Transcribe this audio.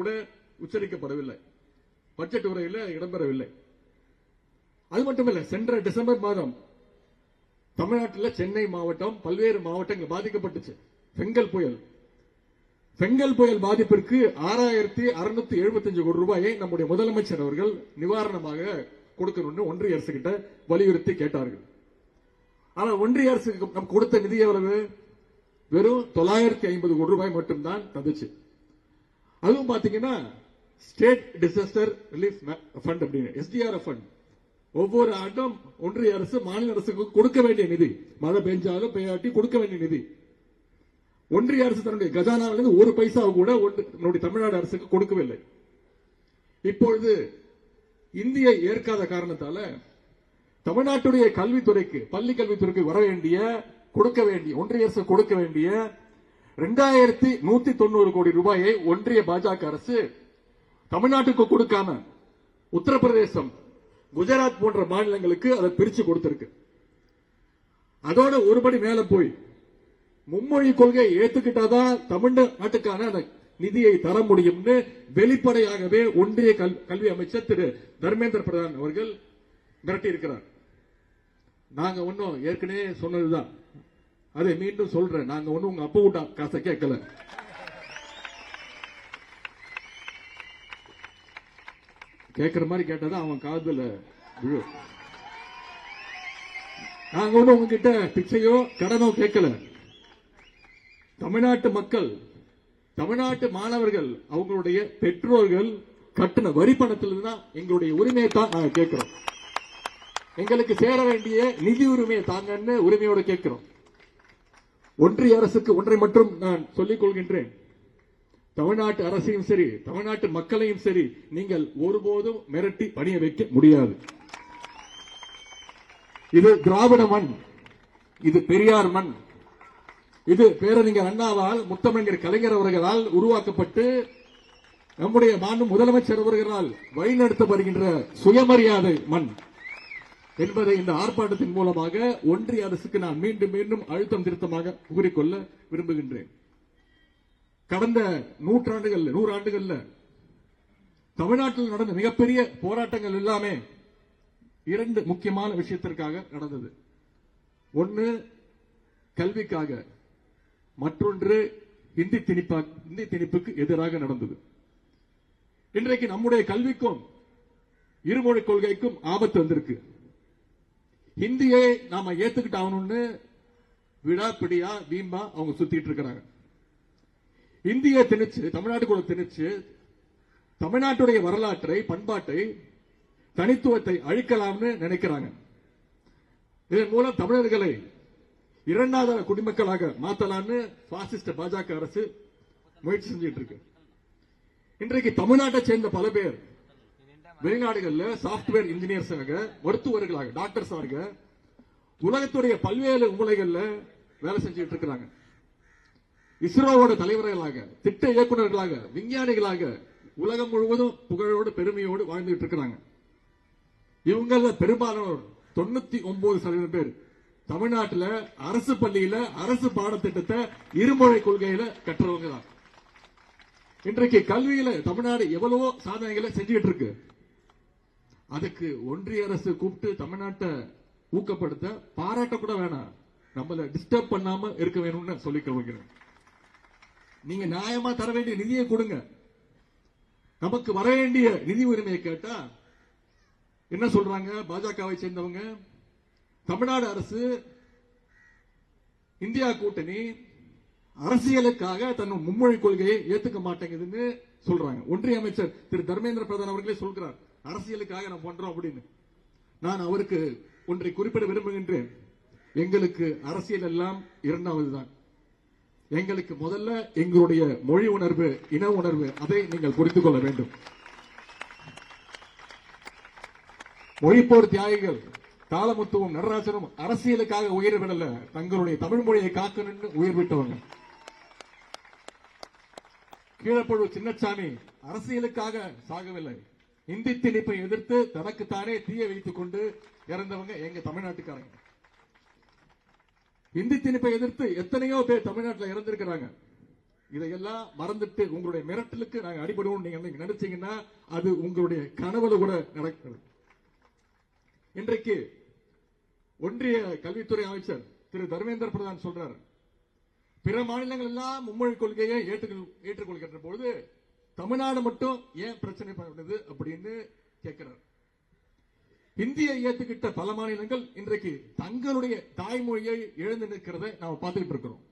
கூட உச்சரிக்கப்படவில்லை. பட்ஜெட் உரையில் இடம்பெறவில்லை. அது மட்டுமல்ல சென்ற டிசம்பர் மாதம் தமிழ்நாட்டில் சென்னை மாவட்டம் பல்வேறு மாவட்டங்கள் பாதிக்கப்பட்டுச்சு. பெங்கல் புயல். பெங்கல் புயல் பாதிப்பிற்கு ஆறாயிரத்தி அறுநூத்தி எழுபத்தஞ்சு கோடி ரூபாயை நம்முடைய முதலமைச்சர் அவர்கள் நிவாரணமாக கொடுக்கணும்னு ஒன்றிய அரசு கிட்ட வலியுறுத்தி கேட்டார்கள். ஆனால் ஒன்றிய அரசுக்கு நம் கொடுத்த நிதி எவ்வளவு? வெறும் தொள்ளாயிரத்தி ஐம்பது கோடி ரூபாய் மட்டும்தான் தந்துச்சு. அதுவும் பாத்தீங்கன்னா ஸ்டேட் டிசாஸ்டர் ரிலீஃப் ஃபண்ட் அப்படின்னு எஸ்டிஆர் ஃபண்ட். ஒவ்வொரு ஆண்டும் ஒன்றிய அரசு மாநில அரசுக்கு கொடுக்க வேண்டிய நிதி. மழை பெஞ்சாலும் பெய்யாட்டி கொடுக்க வேண்டிய நிதி. ஒன்றிய அரசு தன்னுடைய கஜானாவிலிருந்து ஒரு பைசா கூட ஒன்று- நம்முடைய தமிழ்நாடு அரசுக்கு கொடுக்கவில்லை. இப்பொழுது இந்தியை ஏற்காத காரணத்தால தமிழ்நாட்டுடைய கல்வித்துறைக்கு பள்ளி கல்வித்துறைக்கு வர வேண்டிய கொடுக்க வேண்டிய ஒன்றிய அரசு கொடுக்க வேண்டிய ரெண்டாயிரத்தி நூத்தி தொண்ணூறு கோடி ரூபாயை ஒன்றிய பாஜக அரசு தமிழ்நாட்டுக்கு கொடுக்காம உத்தரப்பிரதேசம் குஜராத் போன்ற மாநிலங்களுக்கு அதை பிரிச்சு கொடுத்திருக்கு. அதோட ஒருபடி மேல போய் மும்மொழி கொள்கையை ஏத்துக்கிட்டாதான் தமிழ்நாட்டுக்கான அந்த நிதியை தர முடியும்னு வெளிப்படையாகவே ஒன்றிய கல்- கல்வி அமைச்சர் திரு தர்மேந்திர பிரதான் அவர்கள் மிரட்டி இருக்கிறார் நாங்க ஒன்னும் ஏற்கனவே சொன்னதுதான். அதை மீண்டும் சொல்றேன். நாங்க ஒன்னும் உங்க அப்பா விட்டா காசை கேட்கல. கேட்கிற மாதிரி கேட்டாதான் அவன் காதுல விழும் நாங்க ஒண்ணு உங்ககிட்ட பிச்சையோ கடனோ கேட்கல. தமிழ்நாட்டு மக்கள் தமிழ்நாட்டு மாணவர்கள் அவங்களுடைய பெற்றோர்கள் கட்டின வரி பணத்திலிருந்து தான் எங்களுடைய உரிமையை தான் நாங்க கேட்கிறோம். எங்களுக்கு சேர வேண்டிய நிதி உரிமையை தாங்கன்னு உரிமையோட கேட்கிறோம். ஒன்றிய அரசுக்கு ஒன்றை மட்டும் நான் சொல்லிக் கொள்கின்றேன். தமிழ்நாட்டு அரசையும் சரி தமிழ்நாட்டு மக்களையும் சரி நீங்கள் ஒருபோதும் மிரட்டி பணிய வைக்க முடியாது. இது திராவிட மண் இது பெரியார் மண். இது பேரறிஞர் அண்ணாவால் முத்தமிழர் கலைஞர் அவர்களால் உருவாக்கப்பட்டு நம்முடைய மாண்பு முதலமைச்சர் அவர்களால் வழிநடத்தப்படுகின்ற சுயமரியாதை மண். என்பதை இந்த ஆர்ப்பாட்டத்தின் மூலமாக ஒன்றிய அரசுக்கு நான் மீண்டும் மீண்டும் அழுத்தம் திருத்தமாக கூறிக்கொள்ள விரும்புகின்றேன். கடந்த நூற்றாண்டுகள்ல நூறாண்டுகள்ல தமிழ்நாட்டில் நடந்த மிகப்பெரிய போராட்டங்கள் எல்லாமே இரண்டு முக்கியமான விஷயத்திற்காக நடந்தது. ஒன்று கல்விக்காக. மற்றொன்று இந்தி திணிப்பா இந்தி திணிப்புக்கு எதிராக நடந்தது. இன்றைக்கு நம்முடைய கல்விக்கும் இருமொழி கொள்கைக்கும் ஆபத்து வந்திருக்கு. ஹிந்தியை நாம ஏத்துக்கிட்டாகணும்னு விடாப்பிடியா வீம்பா அவங்க சுத்திட்டு இருக்கிறாங்க. இந்திய திணிச்சு தமிழ்நாட்டுக்குள்ள திணிச்சு தமிழ்நாட்டுடைய வரலாற்றை பண்பாட்டை தனித்துவத்தை அழிக்கலாம்னு நினைக்கிறாங்க. இதன் மூலம் தமிழர்களை இரண்டாவது குடிமக்களாக மாத்தலாம்னு பாசிஸ்ட் பாஜக அரசு முயற்சி செஞ்சிட்டு இருக்கு. இன்றைக்கு தமிழ்நாட்டை சேர்ந்த பல பேர் வெளிநாடுகள்ல சாப்ட்வேர் இன்ஜினியர்ஸாக மருத்துவர்களாக டாக்டர்ஸாக உலகத்துடைய பல்வேறு மூலைகள்ல வேலை செஞ்சுட்டு இருக்கிறாங்க. இஸ்ரோவோட தலைவர்களாக திட்ட இயக்குநர்களாக விஞ்ஞானிகளாக உலகம் முழுவதும் புகழோடு பெருமையோடு வாழ்ந்துட்டு இருக்கிறாங்க. இவங்கள பெரும்பாலானோர் தொண்ணூத்தி ஒன்பது சதவீதம் பேர் தமிழ்நாட்டுல அரசு பள்ளியில அரசு பாடத்திட்டத்தை இருமொழி கொள்கையில கற்றவங்க தான். இன்றைக்கு கல்வியில தமிழ்நாடு எவ்வளவோ சாதனைகளை செஞ்சுட்டு இருக்கு. அதுக்கு ஒன்றிய அரசு கூப்பிட்டு தமிழ்நாட்டை ஊக்கப்படுத்த பாராட்ட கூட வேணாம். நம்மள டிஸ்டர்ப் பண்ணாம இருக்க வேணும்னு சொல்லிக்க வைக்கிறேன் நீங்க நியாயமா தர வேண்டிய நிதியை கொடுங்க. நமக்கு வர வேண்டிய நிதி உரிமையை கேட்டா என்ன சொல்றாங்க? பாஜகவை சேர்ந்தவங்க தமிழ்நாடு அரசு இந்தியா கூட்டணி அரசியலுக்காக தன் மும்மொழி கொள்கையை ஏத்துக்க மாட்டேங்குதுன்னு சொல்றாங்க. ஒன்றிய அமைச்சர் திரு தர்மேந்திர பிரதான் அவர்களே சொல்கிறார். அரசியலுக்காக நான் பண்றோம் அப்படின்னு. நான் அவருக்கு ஒன்றை குறிப்பிட விரும்புகின்றேன். எங்களுக்கு அரசியல் எல்லாம் இரண்டாவது தான் எங்களுக்கு முதல்ல எங்களுடைய மொழி உணர்வு இன உணர்வு அதை நீங்கள் புரிந்து கொள்ள வேண்டும். மொழிப்போர் தியாகிகள் தாளமுத்துவும் நடராஜனும் அரசியலுக்காக உயிர் விடல. தங்களுடைய தமிழ் மொழியை காக்கணும்னு உயிர் விட்டவங்க. கீழப்பழு சின்னச்சாமி அரசியலுக்காக சாகவில்லை. இந்தி திணிப்பை எதிர்த்து தனக்குத்தானே தீய வைத்துக் கொண்டு இறந்தவங்க எங்க தமிழ்நாட்டுக்காரங்க. இந்தி திணிப்பை எதிர்த்து எத்தனையோ பேர் தமிழ்நாட்டில் இறந்திருக்கிறாங்க. இதையெல்லாம் மறந்துட்டு உங்களுடைய மிரட்டலுக்கு நாங்க அடிபடுவோம் நீங்க நினைச்சீங்கன்னா அது உங்களுடைய கனவுல கூட நடக்கிறது. இன்றைக்கு ஒன்றிய கல்வித்துறை அமைச்சர் திரு தர்மேந்திர பிரதான் சொல்றாரு பிற மாநிலங்கள் எல்லாம் மும்மொழி கொள்கையை ஏற்றுக்கொள்- ஏற்றுக்கொள்கின்ற பொழுது தமிழ்நாடு மட்டும் ஏன் பிரச்சனை பண்ணுது அப்படின்னு கேட்கிறார். இந்தியை ஏத்துக்கிட்ட பல மாநிலங்கள் இன்றைக்கு தங்களுடைய தாய்மொழியை எழுந்து நிற்கிறத நாம பார்த்துக்கிட்டு இருக்கிறோம்.